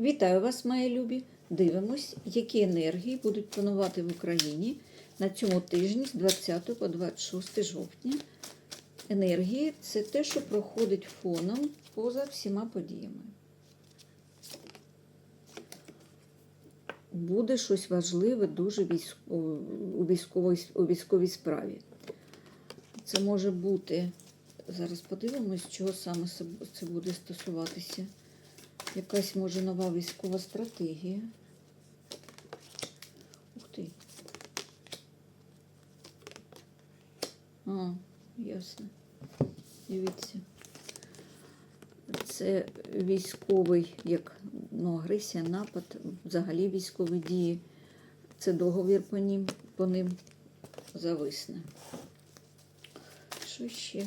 Вітаю вас, мої любі! Дивимось, які енергії будуть панувати в Україні на цьому тижні з 20 по 26 жовтня. Енергії це те, що проходить фоном поза всіма подіями. Буде щось важливе дуже у військовій, у військовій справі. Це може бути, зараз подивимось, чого саме це- буде стосуватися. Якась може нова військова стратегія. Ух ти. А, ясно. Дивіться. Це військовий, як ну, агресія, напад, взагалі військові дії. Це договір по ним, по ним зависне. Що ще?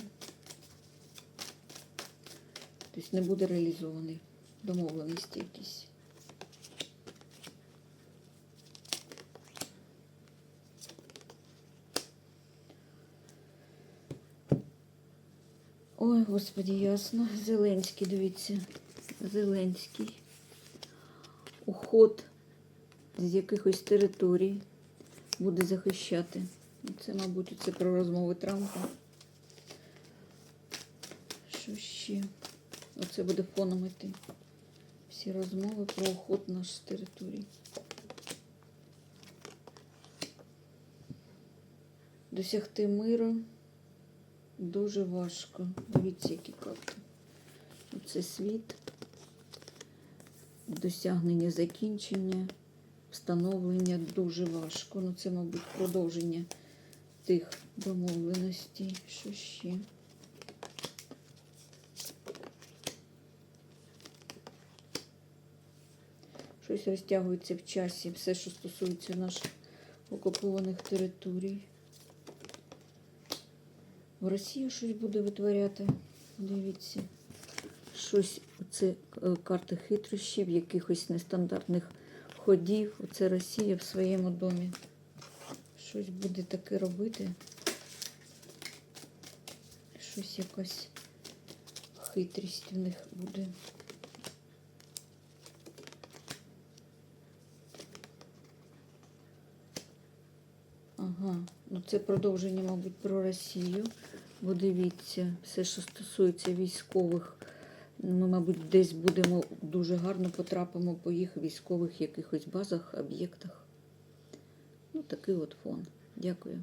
Тобто не буде реалізований домовленості якісь. Ой, господі, ясно. Зеленський, дивіться. Зеленський. Уход з якихось територій буде захищати. Це, мабуть, це про розмови Трампа. Що ще? Оце буде фоном іти. Всі розмови про уход наш з території. Досягти миру дуже важко. Дивіться, які карти. Оце світ, досягнення закінчення, встановлення дуже важко. Ну, це, мабуть, продовження тих домовленостей. Що ще? Щось розтягується в часі, все, що стосується наших окупованих територій. В Росії щось буде витворяти. Дивіться. Щось, оце е, карти хитрощів, якихось нестандартних ходів. Оце Росія в своєму домі. Щось буде таке робити. Щось якась хитрість в них буде. Ага, ну це продовження, мабуть, про Росію. Бо дивіться, все, що стосується військових, ми, мабуть, десь будемо дуже гарно потрапимо по їх військових якихось базах, об'єктах. Ну, такий от фон. Дякую.